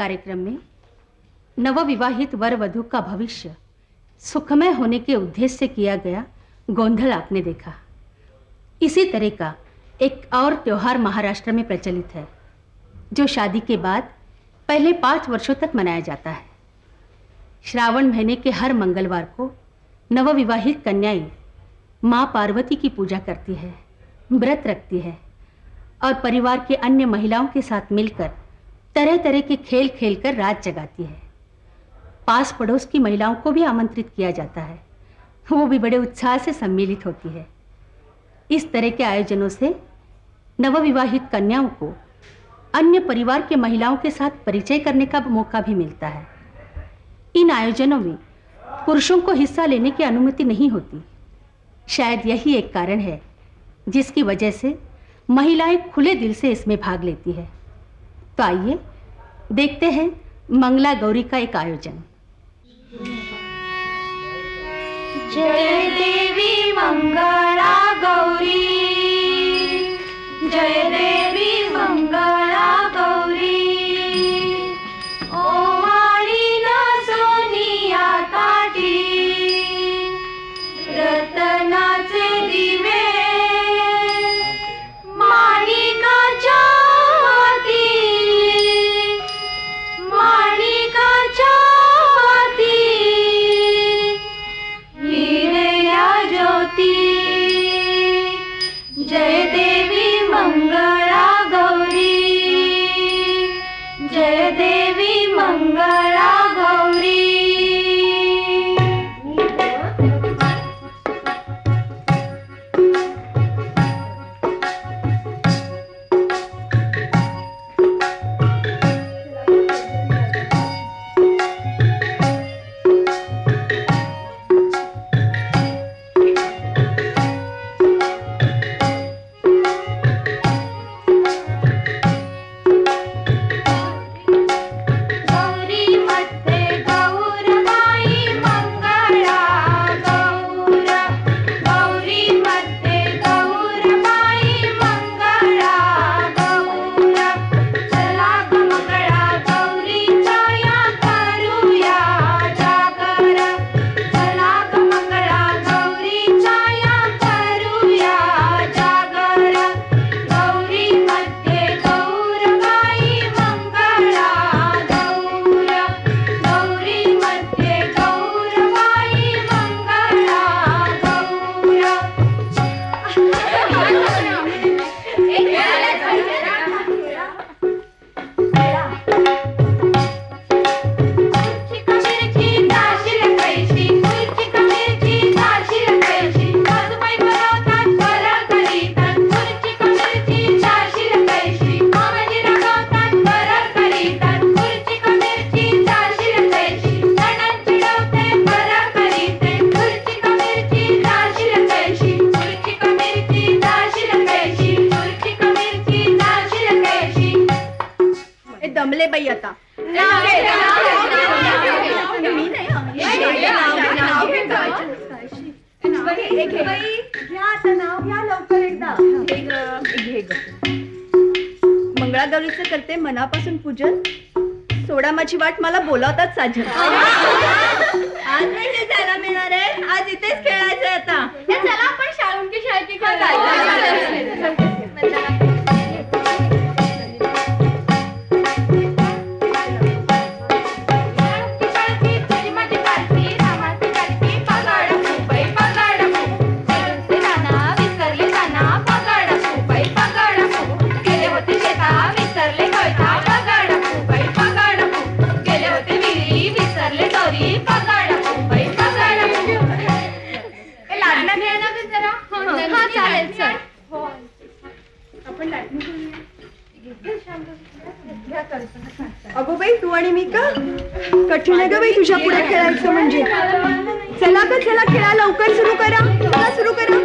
कार्यक्रम में नवविवाहित वर वधु का भविष्य सुखमय होने के उद्देश्य से किया गया गोंधल आपने देखा। इसी तरह का एक और त्योहार महाराष्ट्र में प्रचलित है, जो शादी के बाद पहले पाँच वर्षों तक मनाया जाता है। श्रावण महीने के हर मंगलवार को नवविवाहित कन्याएँ माँ पार्वती की पूजा करती है, व्रत रखती है और परिवार के अन्य महिलाओं के साथ मिलकर तरह तरह के खेल खेलकर रात जगाती है। पास पड़ोस की महिलाओं को भी आमंत्रित किया जाता है। वो भी बड़े उत्साह से सम्मिलित होती है। इस तरह के आयोजनों से नवविवाहित कन्याओं को अन्य परिवार के महिलाओं के साथ परिचय करने का मौका भी मिलता है। इन आयोजनों में पुरुषों को हिस्सा लेने की अनुमति नहीं होती। शायद यही एक कारण है, जिसकी वजह से महिलाएँ खुले दिल से इसमें भाग लेती है। तो आइए देखते हैं मंगला गौरी का एक आयोजन। जय देवी मंगला गौरी। गवळा करते मनापासून पूजन. सोडा माझी वाट मला बोलावतात साजन. आज जायला मिळणार आहे. आज इथेच खेळायचं आता. चला आपण शाळून की शाळेची खेळ. मी का कठीण आहे ग बाई तुझ्या पुढे खेळायचं म्हणजे. चला ग चला खेळा लवकर सुरू करा. सुरू करा.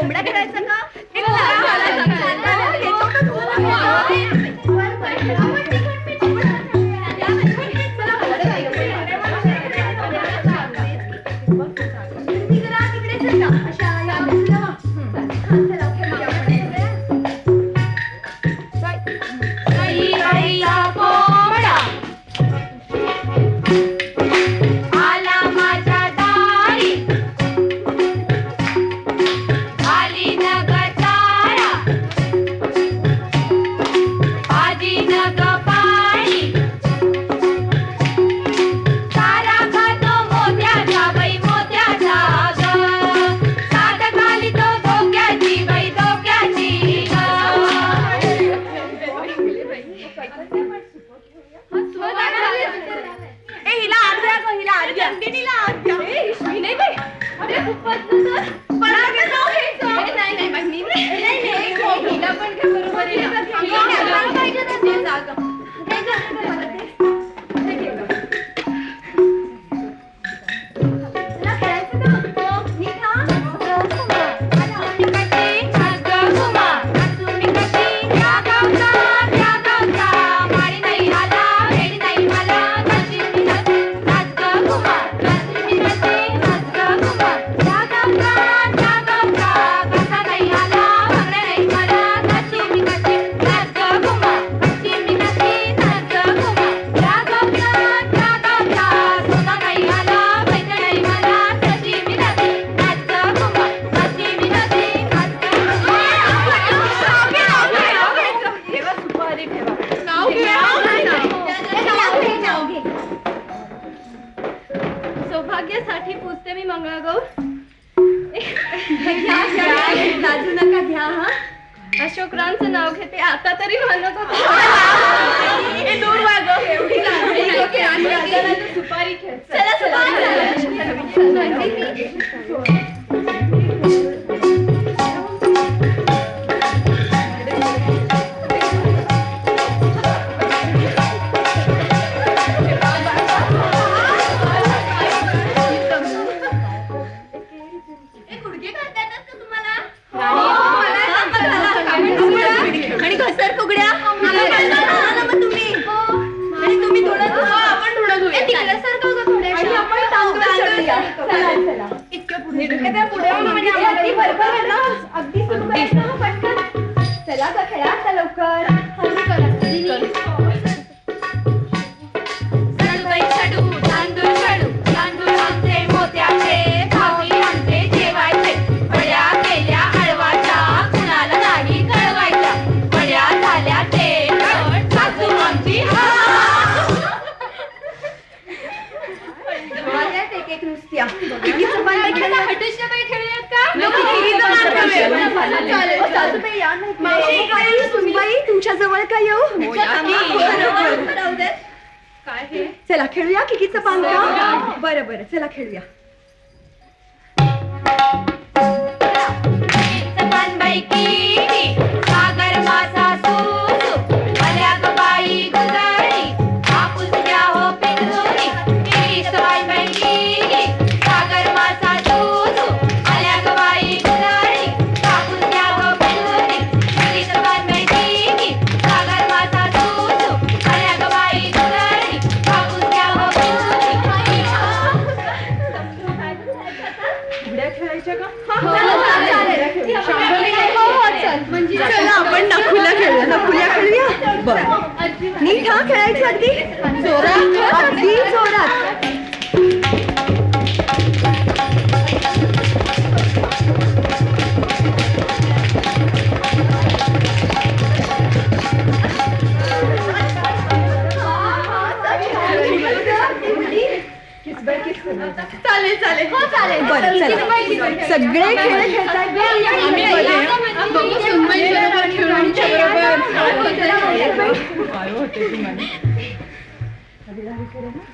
我们来看看这。Thank you.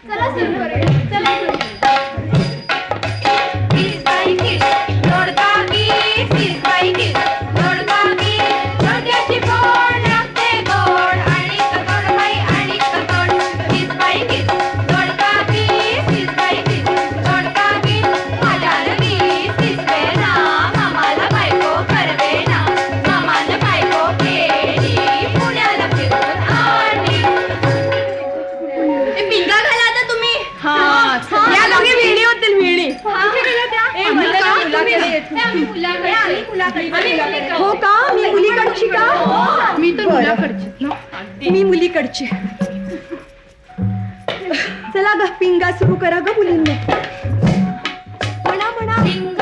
चला सुरू चला पलीकडची. चला ग पिंगा सुरू करा ग मुलींनी. म्हणा म्हणा.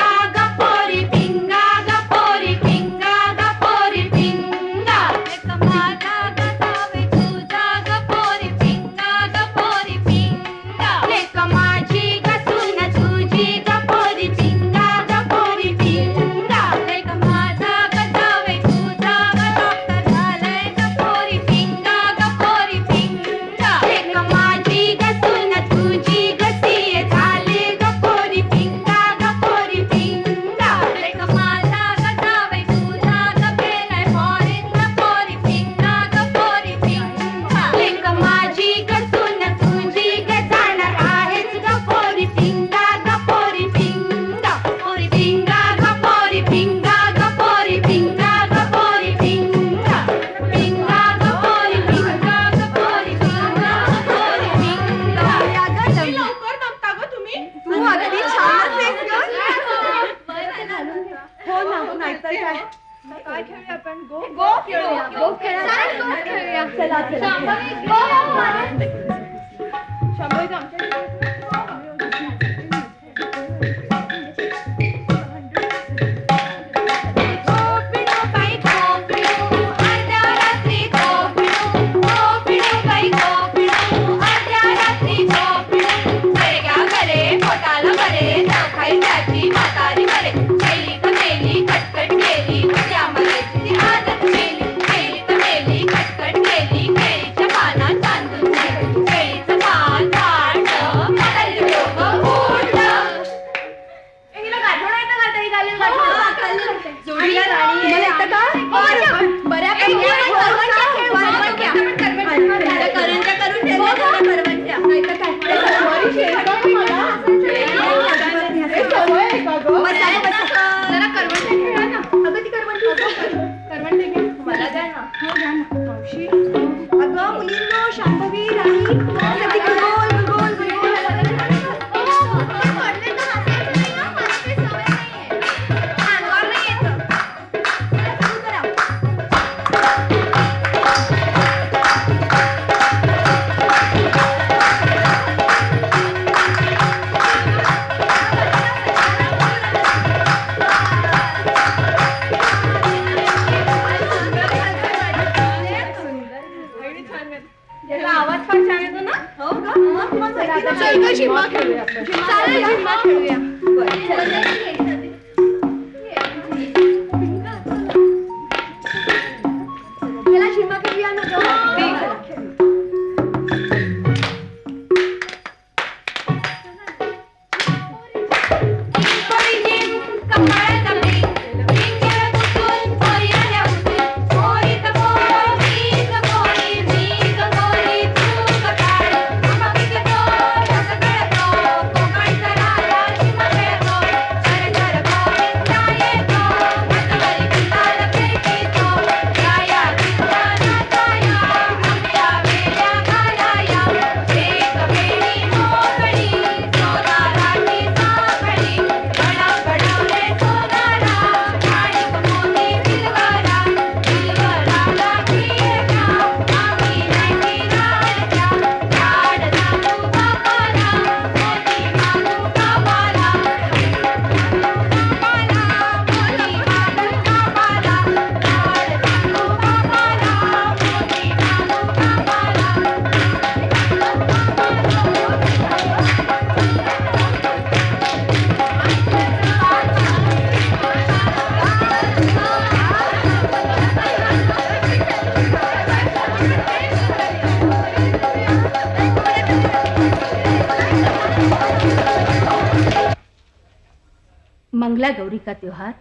मंगला गौरी का त्योहार,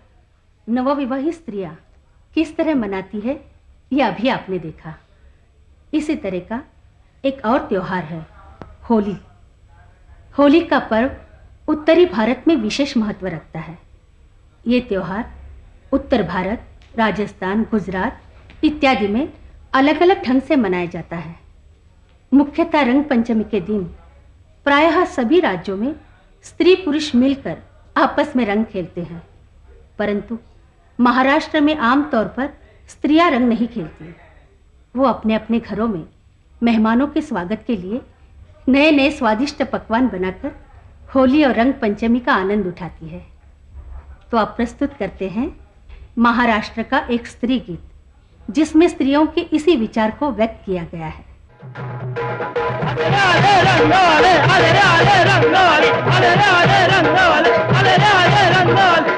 नवविवाहित स्त्रियाँ किस तरह मनाती है, यह अभी आपने देखा। इसी तरह का एक और त्योहार है, होली। होली का पर्व उत्तरी भारत में विशेष महत्व रखता है। ये त्योहार उत्तर भारत, राजस्थान, गुजरात इत्यादि में अलग अलग ढंग से मनाया जाता है। मुख्यतः रंग पंचमी के दिन प्रायः सभी राज्यों में स्त्री पुरुष मिलकर आपस में रंग खेलते हैं, परंतु महाराष्ट्र में आमतौर पर स्त्रियाँ रंग नहीं खेलती। वो अपने अपने घरों में मेहमानों के स्वागत के लिए नए नए स्वादिष्ट पकवान बनाकर होली और रंग पंचमी का आनंद उठाती है। तो आप प्रस्तुत करते हैं महाराष्ट्र का एक स्त्री गीत, जिसमें स्त्रियों के इसी विचार को व्यक्त किया गया है। రంగాలి అలరాలే రంగాలి అలరాలే రంగాలి అలరాలే రంగాలి